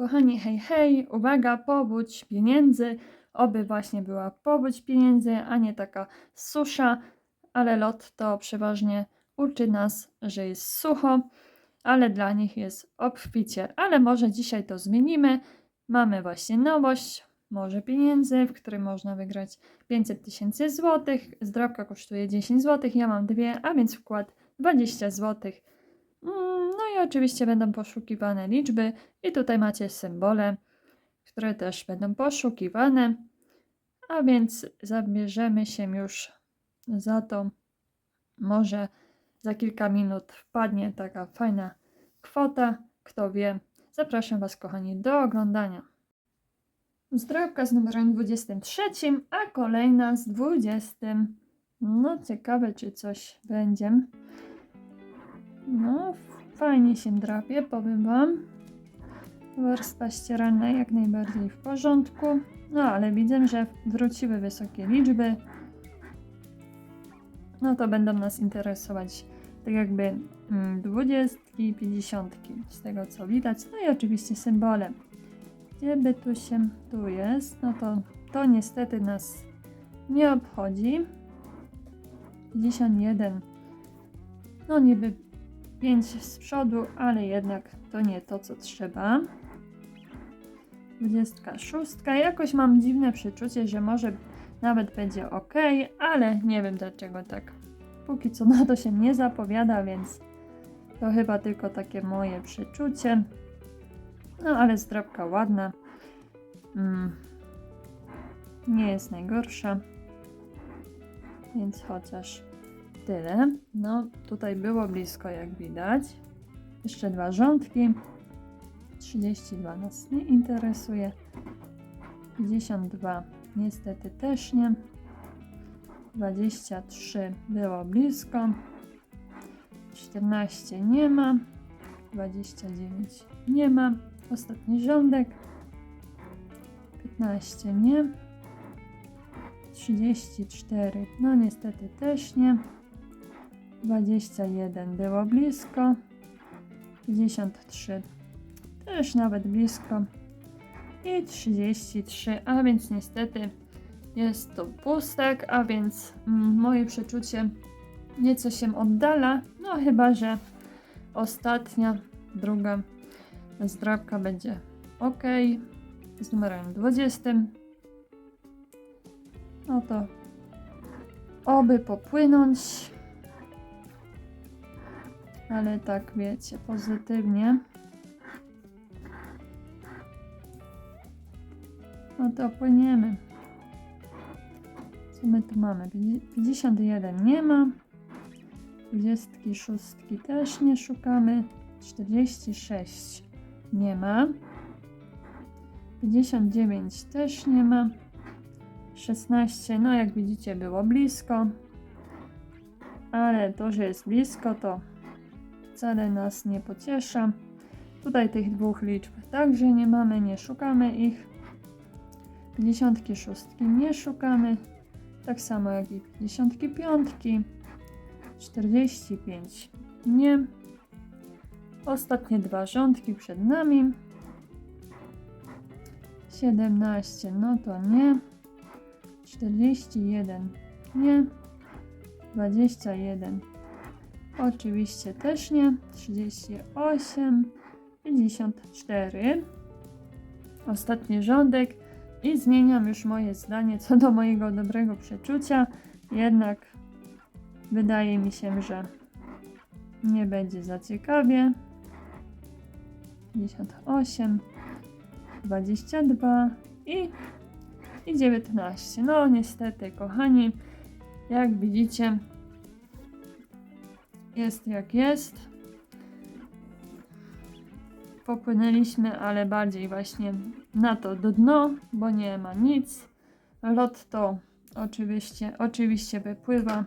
Kochani, hej, hej, uwaga, powódź pieniędzy. Oby właśnie była powódź pieniędzy, a nie taka susza, ale lot to przeważnie uczy nas, że jest sucho, ale dla nich jest obficie. Ale może dzisiaj to zmienimy. Mamy właśnie nowość, może pieniędzy, w którym można wygrać 500 tysięcy złotych. Zdrowka kosztuje 10 złotych, ja mam dwie, a więc wkład 20 złotych. Mm, No i oczywiście będą poszukiwane liczby i tutaj macie symbole, które też będą poszukiwane. A więc zabierzemy się już za to. Może za kilka minut wpadnie taka fajna kwota. Kto wie. Zapraszam Was, kochani, do oglądania. Zdrowka z numerem 23, a kolejna z 20. No, ciekawe, czy coś będzie. No, fajnie się drapie, powiem Wam. Warstwa ścierana jak najbardziej w porządku. No, ale widzę, że wróciły wysokie liczby. No to będą nas interesować tak jakby mm, dwudziestki, pięćdziesiątki, z tego co widać. No i oczywiście symbole. Gdzie by tu się, tu jest, no to to niestety nas nie obchodzi. 51, no niby 5 z przodu, ale jednak to nie to, co trzeba. 26. Jakoś mam dziwne przeczucie, że może nawet będzie ok, ale nie wiem dlaczego tak. Póki co na to się nie zapowiada, więc to chyba tylko takie moje przeczucie. No ale zdrowka ładna. Mm. Nie jest najgorsza. Więc chociaż tyle. No tutaj było blisko jak widać. Jeszcze dwa rządki. 32 nas nie interesuje. 52 niestety też nie. 23 było blisko. 14 nie ma. 29 nie ma. Ostatni rządek. 15 nie. 34 no niestety też nie. 21 było blisko. 53 też nawet blisko. I 33, a więc niestety jest to pustek, a więc mm, moje przeczucie nieco się oddala. No chyba, że ostatnia, druga zdrabka będzie ok. Z numerem 20. No to oby popłynąć. Ale tak wiecie, pozytywnie. No to płyniemy. Co my tu mamy? Pięćdzie- 51 nie ma. 26 też nie szukamy. 46 nie ma. 59 też nie ma. 16, no jak widzicie, było blisko. Ale to, że jest blisko, to wcale nas nie pociesza. Tutaj tych dwóch liczb także nie mamy, nie szukamy ich. 56 nie szukamy, tak samo jak i 55, 45 nie. Ostatnie dwa rządki przed nami. 17 no to nie. 41 nie. 21 oczywiście też nie. 38 54 ostatni rządek i zmieniam już moje zdanie co do mojego dobrego przeczucia. Jednak wydaje mi się, że nie będzie za ciekawie. 58, 22 i, i 19. No niestety, kochani, jak widzicie, jest jak jest. Popłynęliśmy, ale bardziej właśnie na to dno, bo nie ma nic. Lot to oczywiście, oczywiście wypływa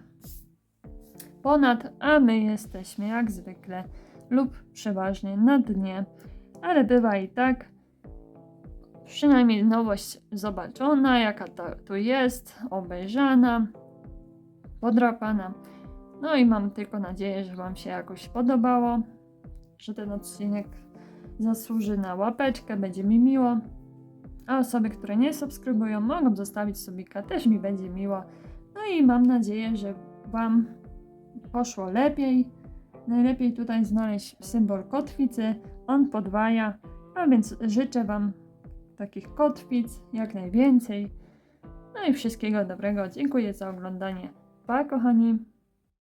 ponad, a my jesteśmy jak zwykle lub przeważnie na dnie, ale bywa i tak. Przynajmniej nowość zobaczona, jaka to tu jest, obejrzana, podrapana. No i mam tylko nadzieję, że Wam się jakoś podobało, że ten odcinek zasłuży na łapeczkę, będzie mi miło. A osoby, które nie subskrybują, mogą zostawić subika, też mi będzie miło. No i mam nadzieję, że Wam poszło lepiej. Najlepiej tutaj znaleźć symbol kotwicy, on podwaja, a więc życzę Wam takich kotwic jak najwięcej. No i wszystkiego dobrego. Dziękuję za oglądanie. Pa, kochani.